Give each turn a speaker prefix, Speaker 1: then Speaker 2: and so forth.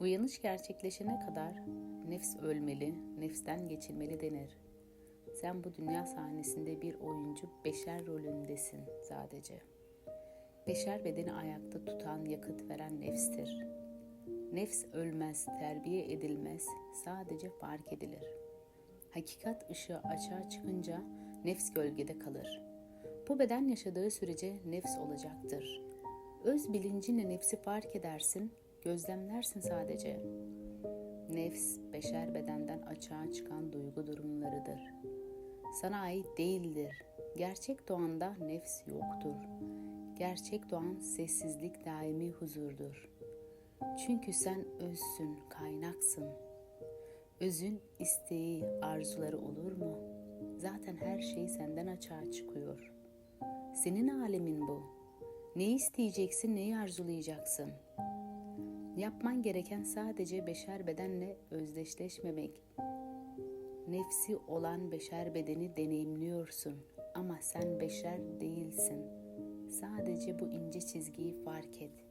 Speaker 1: Uyanış gerçekleşene kadar nefs ölmeli, nefsten geçilmeli denir. Sen bu dünya sahnesinde bir oyuncu beşer rolündesin sadece. Beşer bedeni ayakta tutan, yakıt veren nefstir. Nefs ölmez, terbiye edilmez, sadece fark edilir. Hakikat ışığı açığa çıkınca nefs gölgede kalır. Bu beden yaşadığı sürece nefs olacaktır. Öz bilincinle nefsi fark edersin, gözlemlersin sadece. Nefs, beşer bedenden açığa çıkan duygu durumlarıdır. Sana ait değildir. Gerçek doğanda nefs yoktur. Gerçek doğan sessizlik daimi huzurdur. Çünkü sen özsün, kaynaksın. Özün isteği, arzuları olur mu? Zaten her şey senden açığa çıkıyor. Senin alemin bu. Ne isteyeceksin, neyi arzulayacaksın? Yapman gereken sadece beşer bedenle özdeşleşmemek. Nefsi olan beşer bedeni deneyimliyorsun ama sen beşer değilsin. Sadece bu ince çizgiyi fark et.